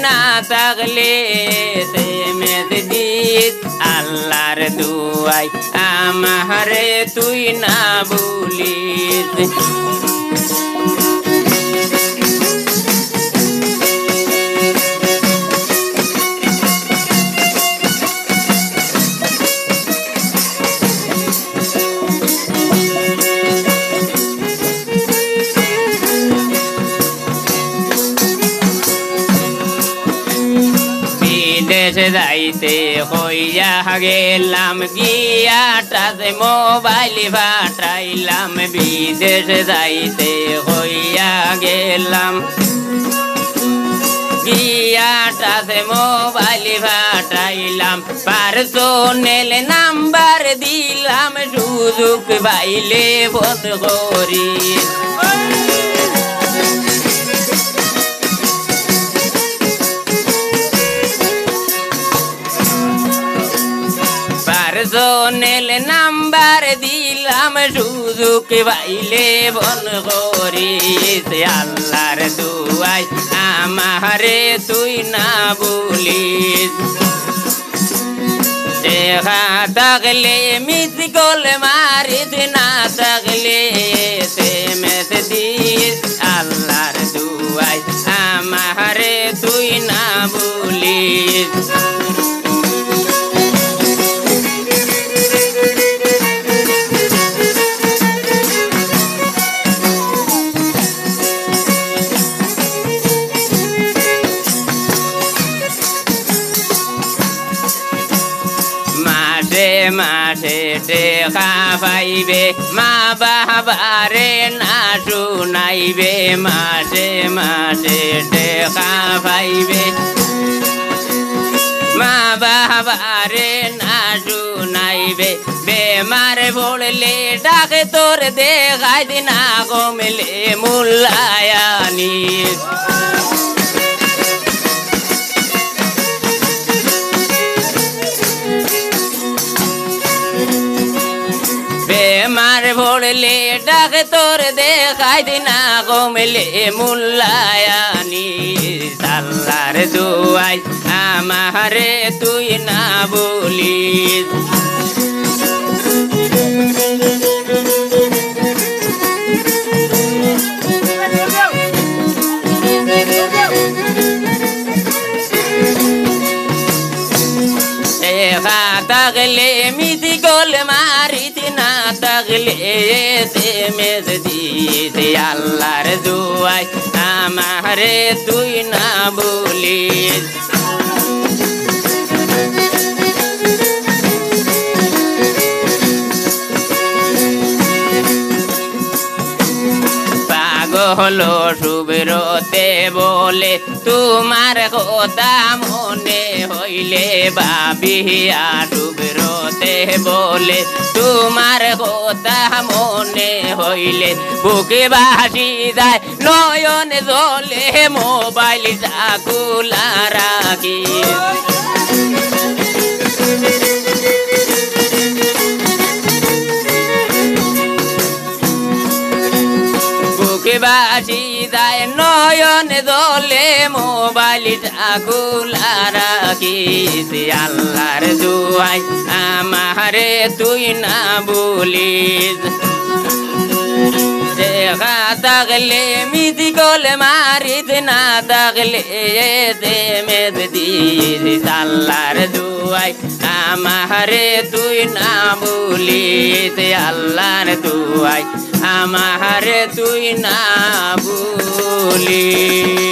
না থাকলে তেমেদ দিস আল্লাহর দুয়াই আমারে তুই না বলিস বিদেশে যাইতে হইয়া গেলাম, গিয়াটাতে মোবাইল ফাটাইলাম বিদেশে যাইতে হইয়া গেলাম। গিয়াটাতে মোবাইল ফাটাইলাম পার্সোনেল নাম্বার দিলাম, সুযোগ পাইলে বোধ করি। পার্সোনেল নাম্বার দিলাম, সুযোগ বাইলে বন করিস। আল্লাহর দুয়াই আমারে তুই না বলিস। দেখা থাকলে মিস গোল মারিস, না থাকলে মাসে টেকা পাইবে মা বাবারে না শুনাইবে, মাসে মাসে টেকা পাইবে মা বাবারে না শুনাইবে, বেমার পড়লে ডাকে তোর দেখাই দিনা কমলে মূল্যায়ানি ভরলে ডাকে তোর দেখাই দিনা কমলে মূল্যায়ানি সাল্লার দুয়াই আমারে তুই না বলিস। থাকলে মিদি গোল না থাকলে সে মেদ দিতে আল্লাহর দুয়াই আমারে তুই না বলিস। পাগল সুবিরতে বলে, তোমার কথা মনে হইলে বাবিয়া সুবিরতে বলে তোমার কথা মনে হইলে বুকে বাসি যায় নয়ন জলে মোবাইল চাকুলা রাখি। বুকে বাসি যায় নয়ন দলে মোবাইল ঠাকুলা রাখিস আল্লাহর দুয়াই আমারে তুই না বলিস দেখা থাকলে মিদি গোল মারিস না থাকলে মেদ দিস। আল্লাহর দুয়াই আমারে তুই না বলিস আল্লাহর দুয়াই আমারে তুই না বলিস